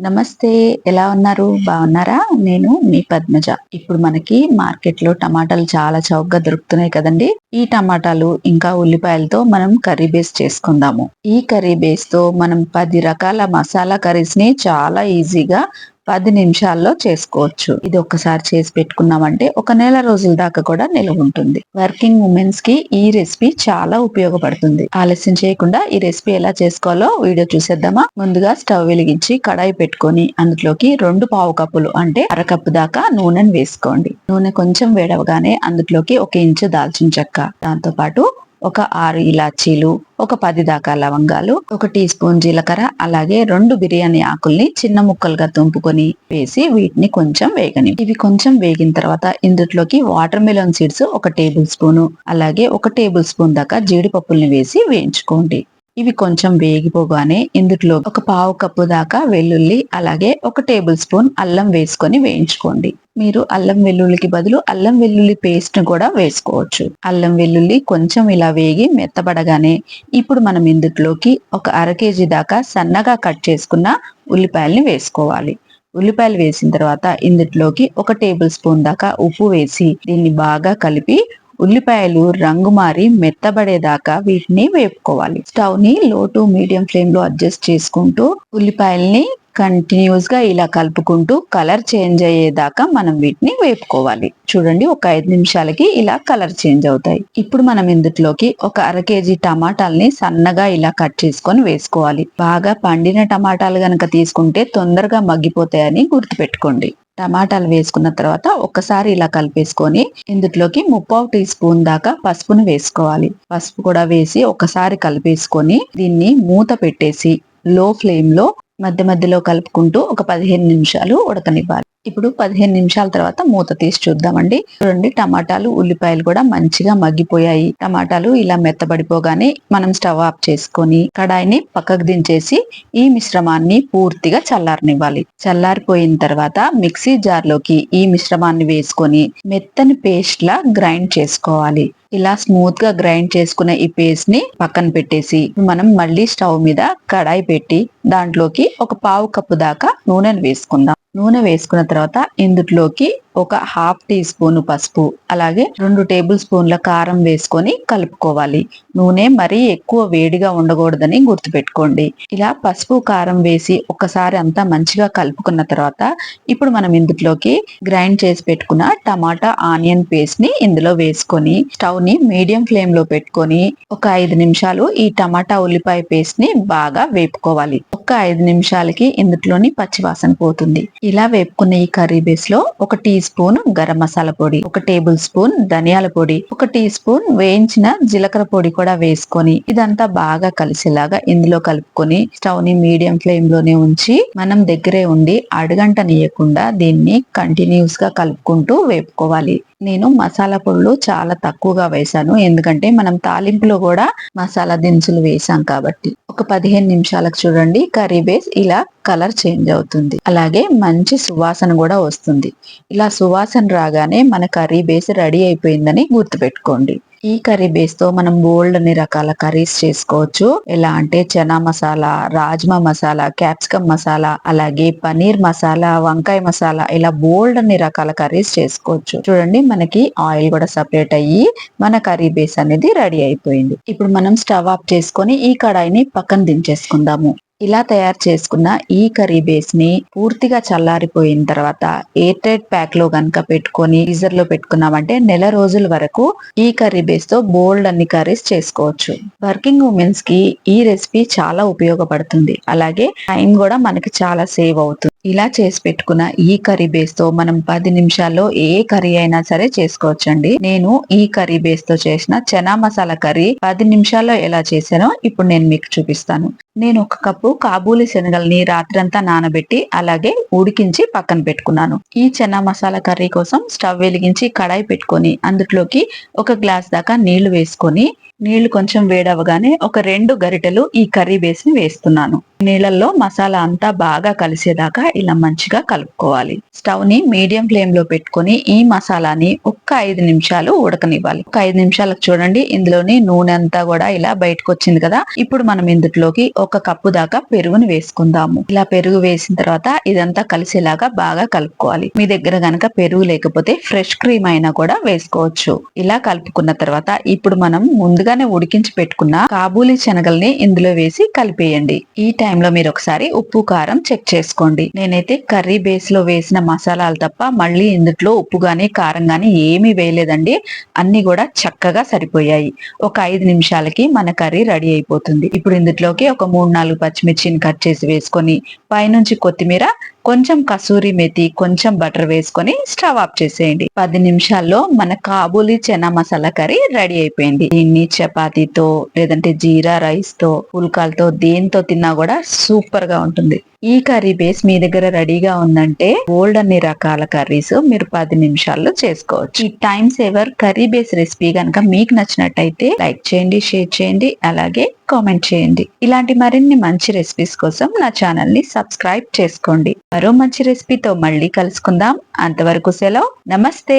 నమస్తే ఎలా ఉన్నారు? బాగున్నారా? నేను మీ పద్మజ. ఇప్పుడు మనకి మార్కెట్లో టమాటాలు చాలా చౌకగా దొరుకుతున్నాయి కదండి. ఈ టమాటాలు ఇంకా ఉల్లిపాయలతో మనం కర్రీ బేస్ చేసుకుందాము. ఈ కర్రీ బేస్తో మనం పది రకాల మసాలా కర్రీస్ని చాలా ఈజీగా పది నిమిషాల్లో చేసుకోవచ్చు. ఇది ఒక్కసారి చేసి పెట్టుకున్నామంటే ఒక నెల రోజుల దాకా కూడా నిల్వ ఉంటుంది. వర్కింగ్ ఉమెన్స్కి ఈ రెసిపీ చాలా ఉపయోగపడుతుంది. ఆలస్యం చేయకుండా ఈ రెసిపీ ఎలా చేసుకోవాలో వీడియో చూసేద్దామా? ముందుగా స్టవ్ వెలిగించి కడాయి పెట్టుకొని అందులోకి రెండు పావు కప్పులు అంటే అరకప్పు దాకా నూనెను వేసుకోండి. నూనె కొంచెం వేడవగానే అందులోకి ఒక ఇంచు దాల్చిన చెక్క. దాంతో పాటు ఒక ఆరు ఇలాచీలు ఒక పది దాకా లవంగాలు ఒక టీ స్పూన్ జీలకర్ర అలాగే రెండు బిర్యానీ ఆకుల్ని చిన్న ముక్కలుగా తుంపుకొని వేసి వీటిని కొంచెం వేగని ఇవి కొంచెం వేగిన తర్వాత ఇందులోకి వాటర్ మెలోన్ సీడ్స్ ఒక టేబుల్ స్పూను అలాగే ఒక టేబుల్ స్పూన్ దాకా జీడిపప్పుల్ని వేసి వేయించుకోండి. ఇవి కొంచెం వేగిపోగానే ఇందులో ఒక పావు కప్పు దాకా వెల్లుల్లి అలాగే ఒక టేబుల్ స్పూన్ అల్లం వేసుకొని వేయించుకోండి. మీరు అల్లం వెల్లుల్లికి బదులు అల్లం వెల్లుల్లి పేస్ట్ను కూడా వేసుకోవచ్చు. అల్లం వెల్లుల్లి కొంచెం ఇలా వేగి మెత్తబడగానే ఇప్పుడు మనం ఇందులోకి ఒక అర కేజీ దాకా సన్నగా కట్ చేసుకున్న ఉల్లిపాయల్ని వేసుకోవాలి. ఉల్లిపాయలు వేసిన తర్వాత ఇందులోకి ఒక టేబుల్ స్పూన్ దాకా ఉప్పు వేసి దీన్ని బాగా కలిపి ఉల్లిపాయలు రంగు మారి మెత్తబడేదాకా వీటిని వేపుకోవాలి. స్టవ్ని లో టు మీడియం ఫ్లేమ్లో అడ్జస్ట్ చేసుకుంటూ ఉల్లిపాయల్ని కంటిన్యూస్గా ఇలా కలుపుకుంటూ కలర్ చేంజ్ అయ్యేదాకా మనం వీటిని వేపుకోవాలి. చూడండి ఒక ఐదు నిమిషాలకి ఇలా కలర్ చేంజ్ అవుతాయి. ఇప్పుడు మనం ఇందులోకి ఒక అర కేజీ టమాటాలని సన్నగా ఇలా కట్ చేసుకొని వేసుకోవాలి. బాగా పండిన టమాటాలు గనక తీసుకుంటే తొందరగా మగ్గిపోతాయని గుర్తుపెట్టుకోండి. టమాటాలు వేసుకున్న తర్వాత ఒక్కసారి ఇలా కలిపేసుకొని ఇందులోకి ముప్పావు టీ స్పూన్ దాకా పసుపును వేసుకోవాలి. పసుపు కూడా వేసి ఒకసారి కలిపేసుకొని దీన్ని మూత పెట్టేసి లో ఫ్లేమ్లో మధ్య మధ్యలో కలుపుకుంటూ ఒక పదిహేను నిమిషాలు ఉడకనివ్వాలి. ఇప్పుడు పదిహేను నిమిషాల తర్వాత మూత తీసి చూద్దామండి. చూడండి టమాటాలు ఉల్లిపాయలు కూడా మంచిగా మగ్గిపోయాయి. టమాటాలు ఇలా మెత్తబడిపోగానే మనం స్టవ్ ఆఫ్ చేసుకొని కడాయిని పక్కకు దించేసి ఈ మిశ్రమాన్ని పూర్తిగా చల్లారనివ్వాలి. చల్లారిపోయిన తర్వాత మిక్సీ జార్లోకి ఈ మిశ్రమాన్ని వేసుకొని మెత్తని పేస్ట్ లా గ్రైండ్ చేసుకోవాలి. ఇలా స్మూత్గా గ్రైండ్ చేసుకున్న ఈ పేస్ట్ని పక్కన పెట్టేసి మనం మళ్ళీ స్టవ్ మీద కడాయి పెట్టి దాంట్లోకి ఒక పావు కప్పు దాకా నూనెను వేసుకుందాం. నూనె వేసుకున్న తర్వాత ఇందులోకి ఒక హాఫ్ టీ స్పూన్ పసుపు అలాగే రెండు టేబుల్ స్పూన్ల కారం వేసుకొని కలుపుకోవాలి. నూనె మరీ ఎక్కువ వేడిగా ఉండకూడదని గుర్తుపెట్టుకోండి. ఇలా పసుపు కారం వేసి ఒకసారి అంతా మంచిగా కలుపుకున్న తర్వాత ఇప్పుడు మనం ఇందులోకి గ్రైండ్ చేసి పెట్టుకున్న టమాటా ఆనియన్ పేస్ట్ని ఇందులో వేసుకొని స్టవ్ని మీడియం ఫ్లేమ్లో పెట్టుకొని ఒక ఐదు నిమిషాలు ఈ టమాటా ఉల్లిపాయ పేస్ట్ని బాగా వేపుకోవాలి. ఒక ఐదు నిమిషాలకి ఇందులోని పచ్చివాసన పోతుంది. ఇలా వేపుకున్న ఈ కర్రీ బేస్లో ఒక టీ స్పూన్ గరం మసాలా పొడి ఒక టేబుల్ స్పూన్ ధనియాల పొడి ఒక టీ స్పూన్ వేయించిన జీలకర్ర పొడి కూడా వేసుకొని ఇదంతా బాగా కలిసేలాగా ఇందులో కలుపుకొని స్టవ్ని మీడియం ఫ్లేమ్లోనే ఉంచి మనం దగ్గరే ఉండి అడగంట నీయకుండా దీన్ని కంటిన్యూస్గా కలుపుకుంటూ వేపుకోవాలి. నేను మసాలా పొడులు చాలా తక్కువగా వేసాను ఎందుకంటే మనం తాలింపులో కూడా మసాలా దినుసులు వేసాం కాబట్టి. ఒక పదిహేను నిమిషాలకు చూడండి. కర్రీ బేస్ ఇలా కలర్ చేంజ్ అవుతుంది. అలాగే మంచి సువాసన కూడా వస్తుంది. ఇలా సువాసన రాగానే మన కర్రీ బేస్ రెడీ అయిపోయిందని గుర్తుపెట్టుకోండి. ఈ కర్రీ బేస్తో మనం బోల్డ్ అన్ని రకాల కర్రీస్ చేసుకోవచ్చు. ఎలా అంటే చనా మసాలా రాజ్మా మసాలా క్యాప్సికమ్ మసాలా అలాగే పనీర్ మసాలా వంకాయ మసాలా ఇలా బోల్డ్ అన్ని రకాల కర్రీస్ చేసుకోవచ్చు. చూడండి మనకి ఆయిల్ కూడా సపరేట్ అయ్యి మన కర్రీ బేస్ అనేది రెడీ అయిపోయింది. ఇప్పుడు మనం స్టవ్ ఆఫ్ చేసుకొని ఈ కడాయిని పక్కన దించేసుకుందాము. ఇలా తయారు చేసుకున్న ఈ కర్రీ బేస్ని పూర్తిగా చల్లారిపోయిన తర్వాత ఎయిర్ టైట్ ప్యాక్లో గనక పెట్టుకొని ఫ్రీజర్లో పెట్టుకున్నామంటే నెల రోజుల వరకు ఈ కర్రీ బేస్తో బోల్డ్ అన్ని కర్రీస్ చేసుకోవచ్చు. వర్కింగ్ ఉమెన్స్కి ఈ రెసిపీ చాలా ఉపయోగపడుతుంది. అలాగే టైం కూడా మనకి చాలా సేవ్ అవుతుంది. ఇలా చేసి పెట్టుకున్న ఈ కర్రీ బేస్తో మనం పది నిమిషాల్లో ఏ కర్రీ అయినా సరే చేసుకోవచ్చండి. నేను ఈ కర్రీ బేస్తో చేసిన చనా మసాలా కర్రీ పది నిమిషాల్లో ఎలా చేశానో ఇప్పుడు నేను మీకు చూపిస్తాను. నేను ఒక కప్పు కాబూలి శనగల్ని రాత్రంతా నానబెట్టి అలాగే ఉడికించి పక్కన పెట్టుకున్నాను. ఈ చనా మసాలా కర్రీ కోసం స్టవ్ వెలిగించి కడాయి పెట్టుకొని అందులోకి ఒక గ్లాస్ దాకా నీళ్ళు వేసుకొని నీళ్ళు కొంచెం వేడవగానే ఒక రెండు గరిటెలు ఈ కర్రీ బేస్ని వేస్తున్నాను. నీళ్ళల్లో మసాలా అంతా బాగా కలిసేదాకా ఇలా మంచిగా కలుపుకోవాలి. స్టవ్ని మీడియం ఫ్లేమ్లో పెట్టుకొని ఈ మసాలాని ఒక్క ఐదు నిమిషాలు ఉడకనివ్వాలి. ఒక ఐదు నిమిషాలకు చూడండి ఇందులోని నూనె అంతా కూడా ఇలా బయటకు వచ్చింది కదా. ఇప్పుడు మనం ఇందులోకి ఒక కప్పు దాకా పెరుగుని వేసుకుందాము. ఇలా పెరుగు వేసిన తర్వాత ఇదంతా కలిసేలాగా బాగా కలుపుకోవాలి. మీ దగ్గర గనక పెరుగు లేకపోతే ఫ్రెష్ క్రీమ్ అయినా కూడా వేసుకోవచ్చు. ఇలా కలుపుకున్న తర్వాత ఇప్పుడు మనం ముందుగానే ఉడికించి పెట్టుకున్న కాబూలి శనగల్ని ఇందులో వేసి కలిపేయండి. ఈ టైంలో మీరు ఒకసారి ఉప్పు కారం చెక్ చేసుకోండి. నేనైతే కర్రీ బేస్లో వేసిన మసాలాలు తప్ప మళ్ళీ ఇందులో ఉప్పు గాని కారం గాని ఏమీ వేయలేదండి. అన్ని కూడా చక్కగా సరిపోయాయి. ఒక ఐదు నిమిషాలకి మన కర్రీ రెడీ అయిపోతుంది. ఇప్పుడు ఇందులోకి ఒక మూడు నాలుగు పచ్చిమిర్చిని కట్ చేసి వేసుకొని పైనుంచి కొత్తిమీర కొంచెం కసూరి మెతి కొంచెం బటర్ వేసుకొని స్టవ్ ఆఫ్ చేసేయండి. పది నిమిషాల్లో మన కాబూలి చెనా మసాలా కర్రీ రెడీ అయిపోయింది. దీన్ని చపాతీతో లేదంటే జీరా రైస్తో పుల్కాలతో దేంతో తిన్నా కూడా సూపర్గా ఉంటుంది. ఈ కర్రీ బేస్ మీ దగ్గర రెడీగా ఉందంటే గోల్డ్ అన్ని రకాల కర్రీస్ మీరు పది నిమిషాల్లో చేసుకోవచ్చు. ఈ time saver curry base recipe కనుక మీకు నచ్చినట్టయితే లైక్ చేయండి షేర్ చేయండి అలాగే కామెంట్ చేయండి. ఇలాంటి మరిన్ని మంచి రెసిపీస్ కోసం నా ఛానల్ని సబ్స్క్రైబ్ చేసుకోండి. మరో మంచి రెసిపీతో మళ్ళీ కలుసుకుందాం. అంతవరకు సెలవు. నమస్తే.